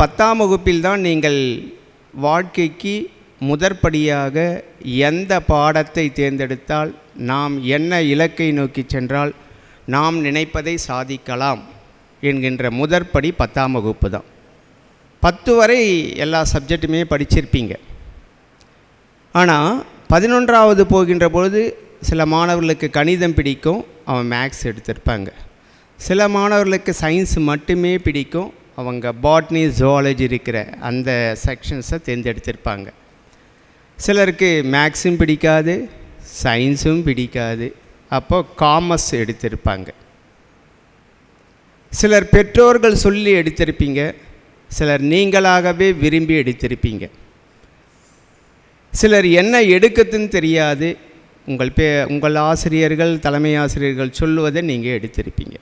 பத்தாம் வகுப்பில் தான் நீங்கள் வாழ்க்கைக்கு முதற்படியாக எந்த பாடத்தை தேர்ந்தெடுத்தால் நாம் என்ன இலக்கை நோக்கி சென்றால் நாம் நினைப்பதை சாதிக்கலாம் என்கின்ற முதற்படி பத்தாம் வகுப்பு தான். பத்து வரை எல்லா சப்ஜெக்ட்டுமே படிச்சிருப்பீங்க. ஆனால் பதினொன்றாவது போகின்ற பொழுது சில மாணவர்களுக்கு கணிதம் பிடிக்கும் அவன் மேக்ஸ் எடுத்திருப்பாங்க. சில மாணவர்களுக்கு சயின்ஸ் மட்டுமே பிடிக்கும் அவங்க பாட்னி ஜுவாலஜி இருக்கிற அந்த செக்ஷன்ஸை தேர்ந்தெடுத்திருப்பாங்க. சிலருக்கு மேக்ஸும் பிடிக்காது சயின்ஸும் பிடிக்காது. அப்போ காமர்ஸ் எடுத்திருப்பாங்க. சிலர் பெற்றோர்கள் சொல்லி எடுத்திருப்பீங்க சிலர் நீங்களாகவே விரும்பி எடுத்திருப்பீங்க. சிலர் என்ன எடுக்கத்துன்னு தெரியாது உங்கள் பே உங்கள் ஆசிரியர்கள் தலைமை ஆசிரியர்கள் சொல்லுவதை நீங்கள் எடுத்திருப்பீங்க.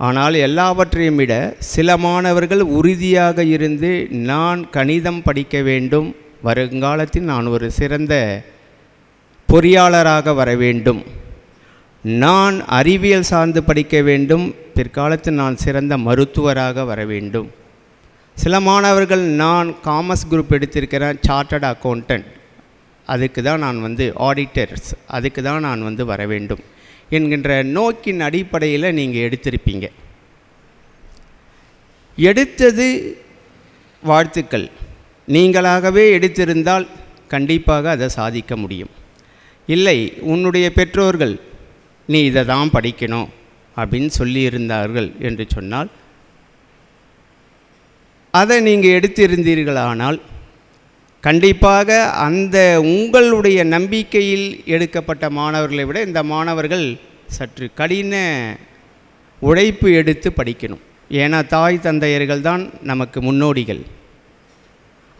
ஆனால் எல்லாவற்றையும் விட சில மாணவர்கள் உறுதியாக இருந்து நான் கணிதம் படிக்க வேண்டும். வருங்காலத்தில் நான் ஒரு சிறந்த பொறியாளராக வர வேண்டும். நான் அறிவியல் சார்ந்து படிக்க வேண்டும். பிற்காலத்தில் நான் சிறந்த மருத்துவராக வர வேண்டும். சில மாணவர்கள் நான் காமர்ஸ் குரூப் எடுத்திருக்கிறேன் சார்ட்டர்ட் அக்கௌண்டன்ட் அதுக்கு தான் நான் வந்து ஆடிட்டர்ஸ் அதுக்கு தான் நான் வந்து வர வேண்டும். என்கின்ற நோக்கின் அடிப்படையில் நீங்கள் எடுத்திருப்பீங்க. எடுத்தது வாழ்த்துக்கள். நீங்களாகவே எடுத்திருந்தால் கண்டிப்பாக அதை சாதிக்க முடியும். இல்லை உன்னுடைய பெற்றோர்கள் நீ இதை தான் படிக்கணும் அப்படின்னு சொல்லியிருந்தார்கள் என்று சொன்னால் அதை நீங்கள் எடுத்திருந்தீர்களானால் கண்டிப்பாக அந்த உங்களுடைய நம்பிக்கையில் எடுக்கப்பட்ட மாணவர்களை விட இந்த மாணவர்கள் சற்று கடின உழைப்பு எடுத்து படிக்கணும். ஏன்னா தாய் தந்தையர்கள் தான் நமக்கு முன்னோடிகள்.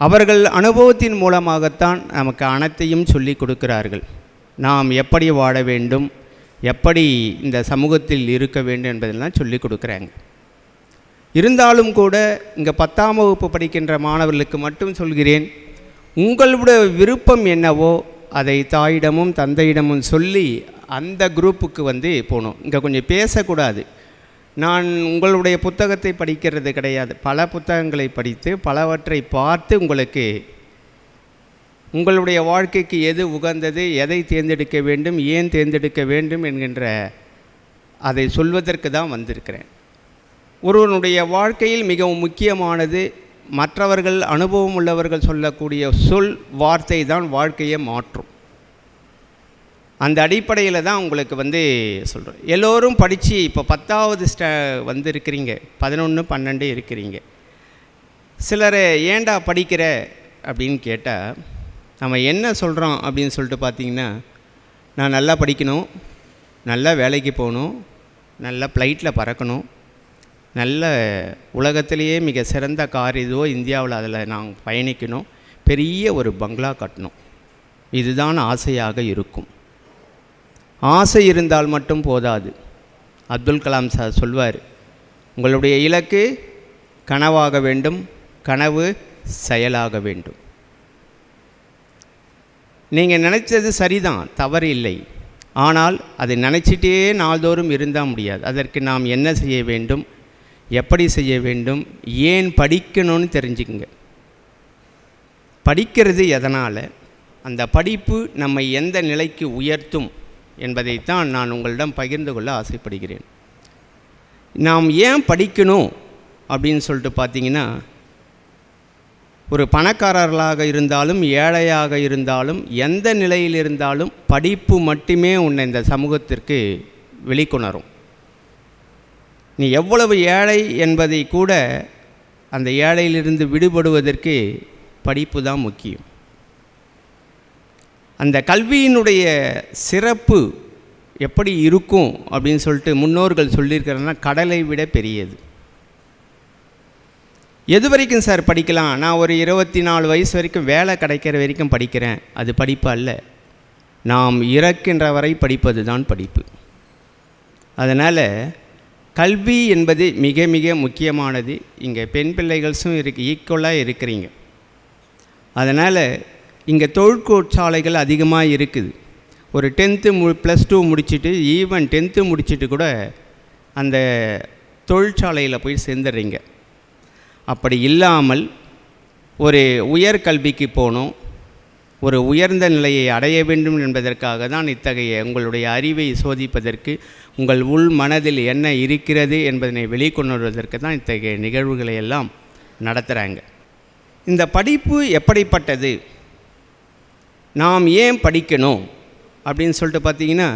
அவர்கள் அனுபவத்தின் மூலமாகத்தான் நமக்கு அனைத்தையும் சொல்லி கொடுக்கிறார்கள். நாம் எப்படி வாழ வேண்டும் எப்படி இந்த சமூகத்தில் இருக்க வேண்டும் என்பதெல்லாம் சொல்லி கொடுக்குறாங்க. இருந்தாலும் கூட இங்கே பத்தாம் வகுப்பு படிக்கின்ற மாணவர்களுக்கு மட்டும் சொல்கிறேன். உங்களுடைய விருப்பம் என்னவோ அதை தாயிடமும் தந்தையிடமும் சொல்லி அந்த குரூப்புக்கு வந்து போகணும். இங்கே கொஞ்சம் பேசக்கூடாது. நான் உங்களுடைய புத்தகத்தை படிக்கிறது கிடையாது. பல புத்தகங்களை படித்து பலவற்றை பார்த்து உங்களுக்கு உங்களுடைய வாழ்க்கைக்கு எது உகந்தது எதை தேர்ந்தெடுக்க வேண்டும் ஏன் தேர்ந்தெடுக்க வேண்டும் என்கின்ற அதை சொல்வதற்கு தான் வந்திருக்கிறேன். ஒருவனுடைய வாழ்க்கையில் மிகவும் முக்கியமானது மற்றவர்கள் அனுபவம் உள்ளவர்கள் சொல்லக்கூடிய சொல் வார்த்தை தான் வாழ்க்கையை மாற்றும். அந்த அடிப்படையில் தான் உங்களுக்கு வந்து சொல்கிறேன் எல்லோரும் படித்து இப்போ பத்தாவது ஸ்ட வந்து இருக்கிறீங்க பதினொன்று பன்னெண்டு இருக்கிறீங்க. சிலர் ஏண்டா படிக்கிற அப்படின்னு கேட்டால் நம்ம என்ன சொல்கிறோம் அப்படின்னு சொல்லிட்டு பார்த்தீங்கன்னா நான் நல்லா படிக்கணும் நல்லா வேலைக்கு போகணும் நல்லா ஃப்ளைட்டில் பறக்கணும் நல்ல உலகத்திலேயே மிக சிறந்த கார் இதுவோ இந்தியாவில் அதில் நாங்கள் பயணிக்கணும். பெரிய ஒரு பங்களா கட்டணும். இதுதான் ஆசையாக இருக்கும். ஆசை இருந்தால் மட்டும் போதாது. அப்துல் கலாம் சார் சொல்வார் உங்களுடைய இலக்கு கனவாக வேண்டும் கனவு செயலாக வேண்டும். நீங்கள் நினச்சது சரிதான் தவறு இல்லை. ஆனால் அதை நினச்சிட்டே நாள்தோறும் இருந்தால் முடியாது. அதற்கு நாம் என்ன செய்ய வேண்டும்? எப்படி செய்ய வேண்டும் ஏன் படிக்கணும்னு தெரிஞ்சுக்குங்க. படிக்கிறது எதனால்? அந்த படிப்பு நம்மை எந்த நிலைக்கு உயர்த்தும் என்பதைத்தான் நான் உங்களிடம் பகிர்ந்து கொள்ள ஆசைப்படுகிறேன். நாம் ஏன் படிக்கணும் அப்படின்னு சொல்லிட்டு பார்த்தீங்கன்னா ஒரு பணக்காரர்களாக இருந்தாலும் ஏழையாக இருந்தாலும் எந்த நிலையில் இருந்தாலும் படிப்பு மட்டுமே உன்னை இந்த சமூகத்திற்கு வெளிக்கொணரும். நீ எவ்வளவு ஏழை என்பதை கூட அந்த ஏழையிலிருந்து விடுபடுவதற்கு படிப்பு தான் முக்கியம். அந்த கல்வியினுடைய சிறப்பு எப்படி இருக்கும் அப்படின்னு சொல்லிட்டு முன்னோர்கள் சொல்லியிருக்கிறன்னா கடலை விட பெரியது. எது வரைக்கும் சார் படிக்கலாம்? நான் ஒரு இருபத்தி நாலு வயசு வரைக்கும் வேலை கிடைக்கிற வரைக்கும் படிக்கிறேன். அது படிப்பு அல்ல. நாம் இறக்கின்ற வரை படிப்பது தான் படிப்பு. அதனால் கல்வி என்பது மிக மிக முக்கியமானது. இங்கே பெண் பிள்ளைகள்ஸும் இருக்கு ஈக்குவலாக இருக்கிறீங்க. அதனால் இங்கே தொழிற்கோட்சாலைகள் அதிகமாக இருக்குது. ஒரு டென்த்து மு ப்ளஸ் டூ முடிச்சுட்டு ஈவன் டென்த்து முடிச்சுட்டு கூட அந்த தொழிற்சாலையில் போய் சேர்ந்துடுறீங்க அப்படி இல்லாமல் ஒரு உயர்கல்விக்கு போகணும் ஒரு உயர்ந்த நிலையை அடைய வேண்டும் என்பதற்காக தான் இத்தகைய உங்களுடைய அறிவை சோதிப்பதற்கு உங்கள் உள் மனதில் என்ன இருக்கிறது என்பதனை வெளிக்கொண்டு வருவதற்கு தான் இத்தகைய நிகழ்வுகளை எல்லாம் நடத்துகிறாங்க இந்த படிப்பு எப்படிப்பட்டது? நாம் ஏன் படிக்கணும்? அப்படின்னு சொல்லிட்டு பார்த்தீங்கன்னா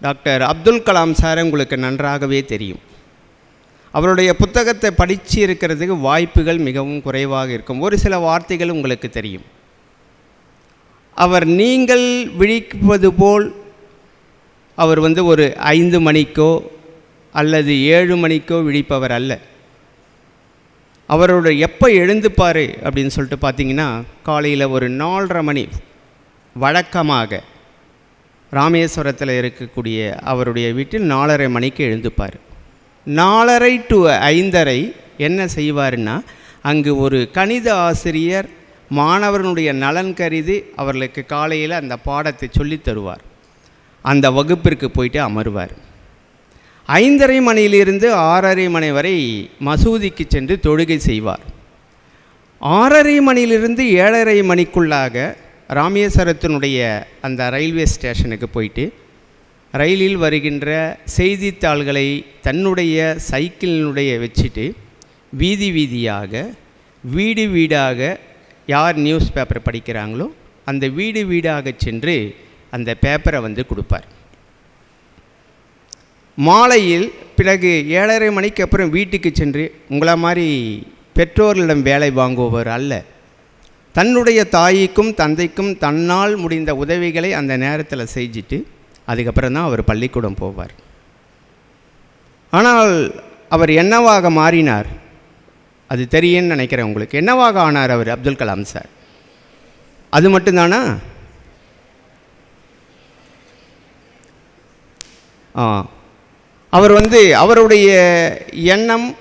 டாக்டர் அப்துல் கலாம் சார் உங்களுக்கு நன்றாகவே தெரியும். அவருடைய புத்தகத்தை படித்து இருக்கிறதுக்கு வாய்ப்புகள் மிகவும் குறைவாக இருக்கும். ஒரு சில வார்த்தைகள் உங்களுக்கு தெரியும். அவர் நீங்கள் விழிப்பது போல் அவர் வந்து ஒரு ஐந்து மணிக்கோ அல்லது ஏழு மணிக்கோ விழிப்பவர் அல்ல. அவரோட எப்போ எழுந்துப்பார் அப்படின்னு சொல்லிட்டு பார்த்தீங்கன்னா காலையில் ஒரு நாலரை மணி வழக்கமாக ராமேஸ்வரத்தில் இருக்கக்கூடிய அவருடைய வீட்டில் நாலரை மணிக்கு எழுந்துப்பார். நாலரை டு ஐந்தரை என்ன செய்வார்னா அங்கு ஒரு கணித ஆசிரியர் மாணவர்களுடைய நலன் கருதி அவர்களுக்கு காலையில் அந்த பாடத்தை சொல்லித் தருவார். அந்த வகுப்பிற்கு போயிட்டு அமருவார். ஐந்தரை மணியிலிருந்து ஆறரை மணி வரை மசூதிக்கு சென்று தொழுகை செய்வார். ஆறரை மணியிலிருந்து ஏழரை மணிக்குள்ளாக ராமேஸ்வரத்தினுடைய அந்த ரயில்வே ஸ்டேஷனுக்கு போயிட்டு ரயிலில் வருகின்ற செய்தித்தாள்களை தன்னுடைய சைக்கிளினுடைய வச்சுட்டு வீதி வீதியாக வீடு வீடாக யார் நியூஸ் பேப்பர் படிக்கிறாங்களோ அந்த வீடு வீடாக சென்று அந்த பேப்பரை வந்து கொடுப்பார். மாலையில் பிறகு ஏழரை மணிக்கு அப்புறம் வீட்டுக்கு சென்று உங்களை மாதிரி பெற்றோர்களிடம் வேலை வாங்குபவர் அல்ல. தன்னுடைய தாய்க்கும் தந்தைக்கும் தன்னால் முடிந்த உதவிகளை அந்த நேரத்தில் செஞ்சுட்டு அதுக்கப்புறம் தான் அவர் பள்ளிக்கூடம் போவார். ஆனால் அவர் என்னவாக மாறினார்? அது தெரியும்னு நினைக்கிறேன் உங்களுக்கு. என்னவாக ஆனார் அவர் அப்துல் கலாம் சார்? அது மட்டும்தானா? ஆ. அவர் வந்து அவருடைய எண்ணம்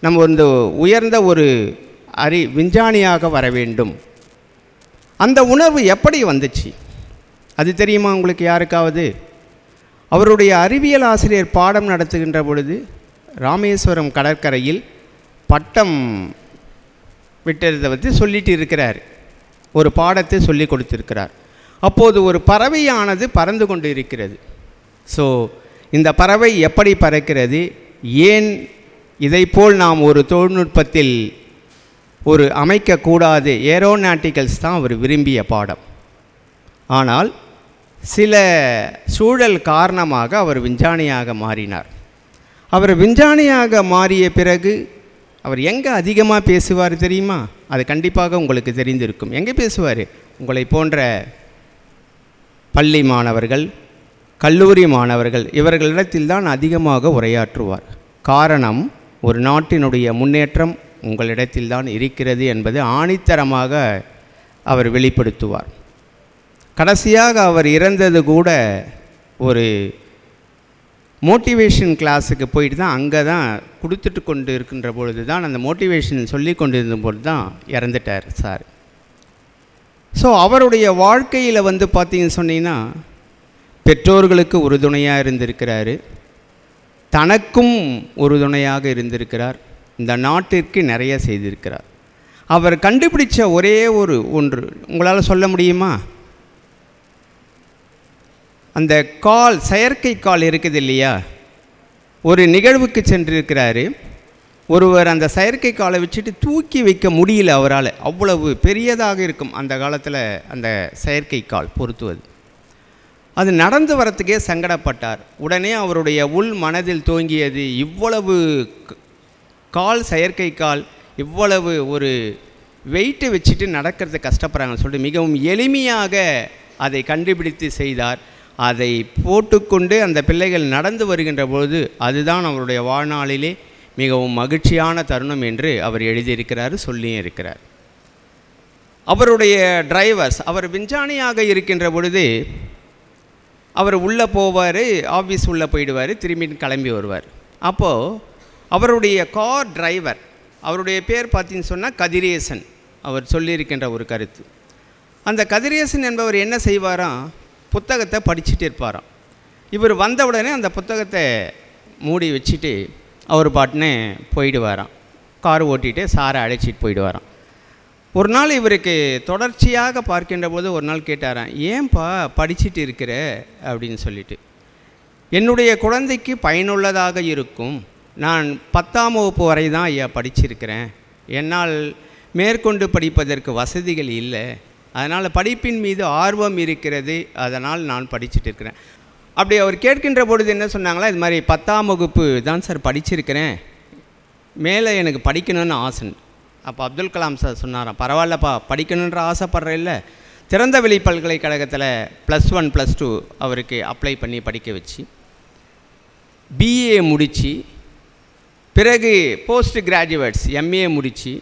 நம்ம வந்து உயர்ந்த ஒரு அறி விஞ்ஞானியாக வர வேண்டும். அந்த உணர்வு எப்படி வந்துச்சு? அது தெரியுமா உங்களுக்கு யாருக்காவது? அவருடைய அறிவியல் ஆசிரியர் பாடம் நடத்துகின்ற பொழுது ராமேஸ்வரம் கடற்கரையில் பட்டம் விட்டதை பற்றி சொல்லிட்டு இருக்கிறார். ஒரு பாடத்தை சொல்லி கொடுத்திருக்கிறார். அப்போது ஒரு பறவையானது பறந்து கொண்டு இருக்கிறது. ஸோ இந்த பறவை எப்படி பறக்கிறது? ஏன் இதைப்போல் நாம் ஒரு தொழில்நுட்பத்தில் ஒரு அமைக்கக்கூடாது? ஏரோநாட்டிக்கல்ஸ் தான் அவர் விரும்பிய பாடம். ஆனால் சில சூழல் காரணமாக அவர் விஞ்ஞானியாக மாறினார். அவர் விஞ்ஞானியாக மாறிய பிறகு அவர் எங்கே அதிகமாக பேசுவார் தெரியுமா? அது கண்டிப்பாக உங்களுக்கு தெரிந்திருக்கும். எங்கே பேசுவார்? உங்களை போன்ற பள்ளி மாணவர்கள் கல்லூரி மாணவர்கள் இவர்களிடத்தில்தான் அதிகமாக உரையாற்றுவார். காரணம் ஒரு நாட்டினுடைய முன்னேற்றம் உங்களிடத்தில் தான் இருக்கிறது என்பது ஆணித்தரமாக அவர் வெளிப்படுத்துவார். கடைசியாக அவர் இறந்தது கூட ஒரு மோட்டிவேஷன் கிளாஸுக்கு போயிட்டு தான் அங்கே தான் கொடுத்துட்டு கொண்டு இருக்கின்ற பொழுது தான் அந்த மோட்டிவேஷன் சொல்லி கொண்டு இருந்தபோது தான் இறந்துட்டார் சார். ஸோ அவருடைய வாழ்க்கையில் வந்து பார்த்தீங்கன்னு சொன்னீங்கன்னா பெற்றோர்களுக்கு உறுதுணையாக இருந்திருக்கிறாரு. தனக்கும் உறுதுணையாக இருந்திருக்கிறார். இந்த நாட்டிற்கு நிறைய செய்திருக்கிறார். அவர் கண்டுபிடிச்ச ஒரே ஒரு ஒன்று உங்களால் சொல்ல முடியுமா? அந்த கால் செயற்கை கால் இருக்குது இல்லையா? ஒரு நிகழ்வுக்கு சென்றிருக்கிறாரு. ஒருவர் அந்த செயற்கை காலை வச்சுட்டு தூக்கி வைக்க முடியல அவரால். அவ்வளவு பெரியதாக இருக்கும் அந்த காலத்தில் அந்த செயற்கை கால் பொருத்துவது. அது நடந்து வரத்துக்கே சங்கடப்பட்டார். உடனே அவருடைய உள் மனதில் தோங்கியது இவ்வளவு கால் செயற்கை கால் இவ்வளவு ஒரு வெயிட்டை வச்சுட்டு நடக்கிறது கஷ்டப்படுறாங்கன்னு சொல்லிட்டு மிகவும் எளிமையாக அதை கண்டுபிடித்து செய்தார். அதை போட்டுக்கொண்டு அந்த பிள்ளைகள் நடந்து வருகின்ற பொழுது அதுதான் அவருடைய வாழ்நாளிலே மிகவும் மகிழ்ச்சியான தருணம் என்று அவர் எழுதியிருக்கிறார் சொல்லியும் இருக்கிறார். அவருடைய டிரைவர்ஸ் அவர் விஞ்ஞானியாக இருக்கின்ற பொழுது அவர் உள்ளே போவார் ஆஃபீஸ் உள்ளே போயிடுவார் திரும்பி கிளம்பி வருவார். அப்போது அவருடைய கார் டிரைவர் அவருடைய பேர் பார்த்தீங்கன்னு சொன்னால் கதிரேசன் அவர் சொல்லியிருக்கின்ற ஒரு கருத்து. அந்த கதிரேசன் என்பவர் என்ன செய்வாராம் புத்தகத்தை படிச்சுட்டு இருப்பாராம். இவர் வந்த உடனே அந்த புத்தகத்தை மூடி வச்சுட்டு அவர் பாட்டுன்னு போயிடுவாராம். கார் ஓட்டிகிட்டு சாரை அழைச்சிட்டு போயிடுவாராம். ஒரு நாள் இவருக்கு தொடர்ச்சியாக பார்க்கின்ற போது ஒரு நாள் கேட்டாராம் ஏன்பா படிச்சிட்டு இருக்கிற? அப்படின்னு சொல்லிட்டு. என்னுடைய குழந்தைக்கு பயனுள்ளதாக இருக்கும். நான் பத்தாம் வகுப்பு வரை தான் ஐயா படிச்சிருக்கிறேன். என்னால் மேற்கொண்டு படிப்பதற்கு வசதிகள் இல்லை. அதனால் படிப்பின் மீது ஆர்வம் இருக்கிறது. அதனால் நான் படிச்சுட்டு இருக்கிறேன் அப்படி அவர் கேட்கின்ற பொழுது என்ன சொன்னாங்களா இது மாதிரி பத்தாம் வகுப்பு தான் சார் படிச்சிருக்கிறேன். மேலே எனக்கு படிக்கணும்னு ஆசை. அப்போ அப்துல் கலாம் சார் சொன்னாராம் பரவாயில்லப்பா படிக்கணுன்ற ஆசைப்படுற இல்லை திறந்தவெளி பல்கலைக்கழகத்தில் ப்ளஸ் ஒன் ப்ளஸ் டூ அவருக்கு அப்ளை பண்ணி படிக்க வச்சு. பிஏ முடித்து பிறகு போஸ்ட் கிராஜுவேட்ஸ் எம்ஏ முடித்து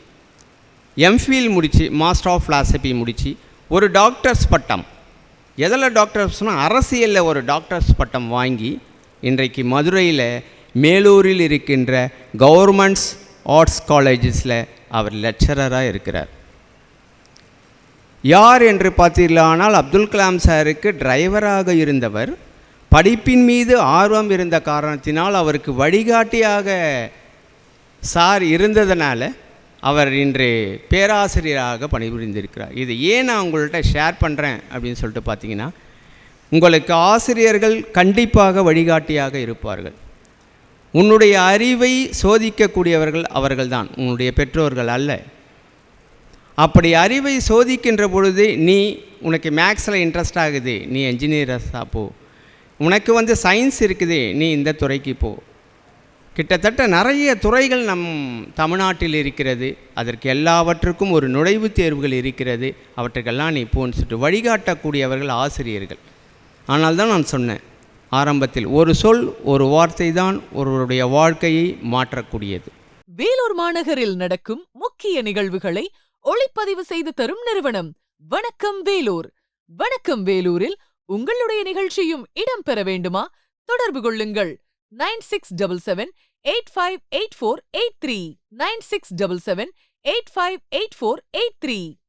எம்ஃபில் முடித்து மாஸ்டர் ஆஃப் ஃபிலாசபி முடித்து ஒரு டாக்டர்ஸ் பட்டம். எதில் டாக்டர்ஸ்னால் அரசியலில் ஒரு டாக்டர்ஸ் பட்டம் வாங்கி இன்றைக்கு மதுரையில் மேலூரில் இருக்கின்ற கவர்மெண்ட்ஸ் ஆர்ட்ஸ் காலேஜஸில் அவர் லெக்சரராக இருக்கிறார். யார் என்று பார்த்தீர்களானால் அப்துல் கலாம் சாருக்கு டிரைவராக இருந்தவர். படிப்பின் மீது ஆர்வம் இருந்த காரணத்தினால் அவருக்கு வழிகாட்டியாக சார் இருந்ததனால் அவர் இன்று பேராசிரியராக பணிபுரிந்திருக்கிறார். இது ஏன் நான் உங்கள்கிட்ட ஷேர் பண்ணுறேன் அப்படின்னு சொல்லிட்டு பார்த்தீங்கன்னா உங்களுக்கு ஆசிரியர்கள் கண்டிப்பாக வழிகாட்டியாக இருப்பார்கள். உன்னுடைய அறிவை சோதிக்கக்கூடியவர்கள் அவர்கள்தான் உன்னுடைய பெற்றோர்கள் அல்ல. அப்படி அறிவை சோதிக்கின்ற பொழுது நீ உனக்கு மேக்ஸில் இன்ட்ரெஸ்ட் ஆகுது நீ என்ஜினியர்ஸாக போ. உனக்கு வந்து சயின்ஸ் இருக்குது நீ இந்த துறைக்கு போ. கிட்டத்தட்ட நிறைய துறைகள் நம் தமிழ்நாட்டில் இருக்கிறது. அதற்கு எல்லாவற்றுக்கும் ஒரு நுழைவுத் தேர்வுகள் இருக்கிறது. அவற்றுக்கெல்லாம் நீ போன்னு வழிகாட்டக்கூடியவர்கள் ஆசிரியர்கள். ஆனால் தான் நான் சொன்னேன் ஆரம்பத்தில் ஒரு சொல் ஒரு வார்த்தை தான் ஒருவருடைய வாழ்க்கையை மாற்றக்கூடியது. வேலூர் மாநகரில் நடக்கும் முக்கிய நிகழ்வுகளை ஒளிப்பதிவு செய்து தரும் நிறுவனம் வணக்கம் வேலூர். வணக்கம் வேலூரில் உங்களுடைய நிகழ்ச்சியும் இடம்பெற வேண்டுமா? தொடர்பு கொள்ளுங்கள். 9677 858483 9677 858483